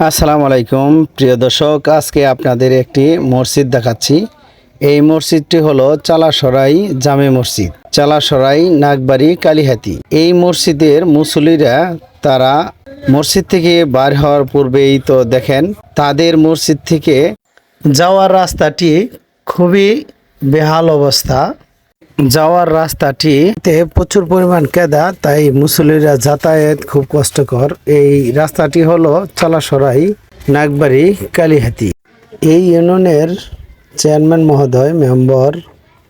আসসালামু আলাইকুম। প্রিয় দর্শক, আজকে আপনাদের একটি মসজিদ দেখাচ্ছি। এই মসজিদটি হলো চালাসরাই জামে মসজিদ, চালাসরাই নাগবাড়ি কালীহাতি। এই মসজিদের মুসল্লিরা তারা মসজিদ থেকে বার হওয়ার পূর্বেই তো দেখেন, তাদের মসজিদ থেকে যাওয়ার রাস্তাটি খুবই বেহাল অবস্থা। যাওয়ার রাস্তাটিতে প্রচুর পরিমাণ কেদা, তাই মুসলিরা যাতায়াত খুব কষ্টকর। এই রাস্তাটি হলো চলাসরাই, নাগবাড়ি, কালীহাতি। এই ইউনিয়নের চেয়ারম্যান মহোদয়, মেম্বর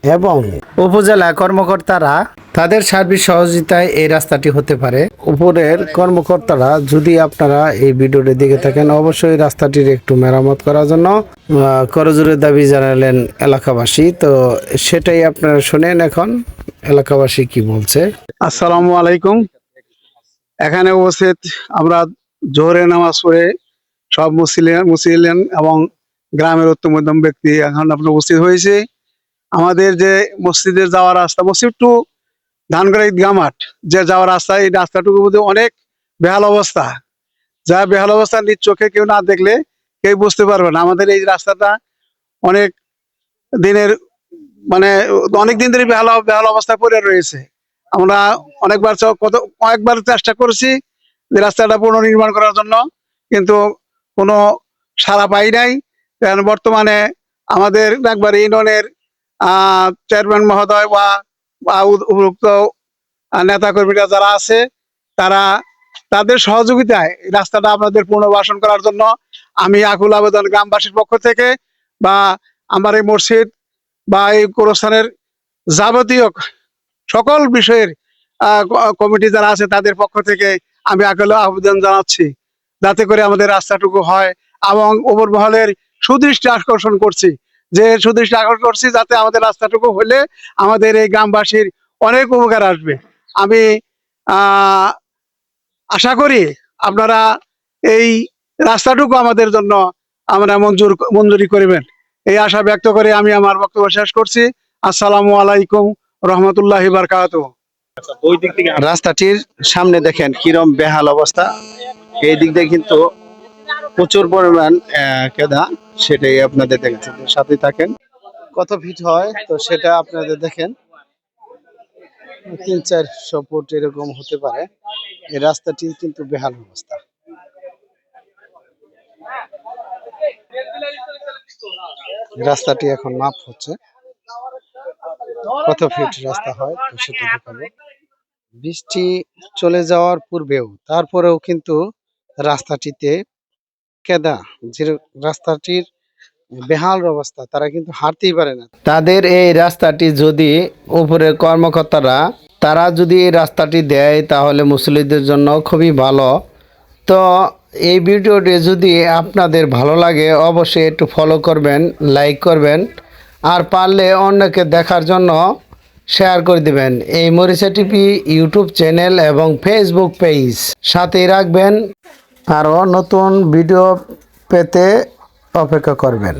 এবং উপজেলা কর্মকর্তারা তাদের সার্বিক সহযোগিতায় এই রাস্তাটি হতে পারে। উপরের কর্মকর্তারা যদি আপনারা এই ভিডিওটি দেখে থাকেন, অবশ্যই রাস্তাটির একটু মেরামত করার জন্য করজোরের দাবি জানালেন এলাকাবাসী। তো সেটাই আপনারা শুনেন এখন, এলাকাবাসী কি বলছে। আসসালামু আলাইকুম। এখানে উপস্থিত আমরা জোহরে নামাজ পড়ে সব মুসলিম মুসলিম এবং গ্রামের উত্তম ব্যক্তি এখন আপনার উপস্থিত হয়েছে। আমাদের যে মসজিদের যাওয়ার রাস্তা মসজিদ টু ধানগড়া ঈদগাহ মাঠ যে যাওয়ার রাস্তা, এই রাস্তাটুকু মধ্যে অনেক বেহাল অবস্থা। যা বেহাল অবস্থা নিজ চোখে কেউ না দেখলে কেউ বুঝতে পারবে না। আমাদের এই রাস্তাটা অনেক দিনের মানে অনেক দিন ধরে বেহাল বেহাল অবস্থায় পড়ে রয়েছে। আমরা অনেকবার কত, কয়েকবার চেষ্টা করেছি যে রাস্তাটা পুনর্নির্মাণ করার জন্য, কিন্তু কোনো সাড়া পাই নাই। কারণ বর্তমানে আমাদের একবার ইউনিয়নের চেয়ারম্যান মহোদয় বা বা উ- উপযুক্ত নেতা কর্মীরা যারা আছে, তারা তাদের সহযোগিতায় রাস্তাটা আপনাদের পুনর্বাসন করার জন্য আমি আকুল আবেদন গ্রামবাসীর পক্ষ থেকে বা আমার এই মসজিদ বা এই গোরস্থানের যাবতীয় সকল বিষয়ের কমিটি যারা আছে তাদের পক্ষ থেকে আমি আকুল আবেদন জানাচ্ছি। যাতে করে আমাদের রাস্তাটুকু হয় এবং উপর মহলের সুদৃষ্টি আকর্ষণ করছি। যে সুদৃষ্টি আকর্ষণ করছি যাতে আমাদের রাস্তাটুকু হলে আমাদের এই গ্রামবাসীর অনেক উপকার আসবে। আমি আহ, আশা করি আপনারা এই রাস্তাটুকু আমাদের জন্য আমরা মঞ্জুর মঞ্জুরি করবেন। এই আশা ব্যক্ত করে আমি আমার বক্তব্য শেষ করছি। আসসালামু আলাইকুম রহমতুল্লাহি বারকাত রাস্তাটির সামনে দেখেন কিরম বেহাল অবস্থা। এই দিক দিয়ে কিন্তু প্রচুর পরিমাণ কেদা, সেটাই আপনাদের দেখেন সাথে থাকেন। কত ফিট হয়? তো সেটা আপনাদের দেখেন। তিন চারশো ফুট এরকম হতে পারে। এই রাস্তাটি কিন্তু বেহাল অবস্থা। রাস্তাটি এখন মাপ হচ্ছে। কত ফিট রাস্তা হয়? সেটা দেখাবো। বৃষ্টি চলে যাওয়ার পূর্বেও, তারপরেও কিন্তু রাস্তাটিতে কেদা, যে রাস্তাটির বেহাল অবস্থা, তারা কিন্তু হাঁটতেই পারে না। তাদের এই রাস্তাটি যদি উপরের কর্মকর্তারা, তারা যদি এই রাস্তাটি দেয়, তাহলে মুসলিমদের জন্য খুবই ভালো। তো এই ভিডিওটি যদি আপনাদের ভালো লাগে, অবশ্যই একটু ফলো করবেন লাইক করবেন, আর পারলে অন্যকে দেখার জন্য শেয়ার করে দিবেন। এই মরিচা টিভি ইউটিউব চ্যানেল এবং ফেসবুক পেজ সাথেই রাখবেন। আরও নতুন ভিডিও পেতে অপেক্ষা করবেন।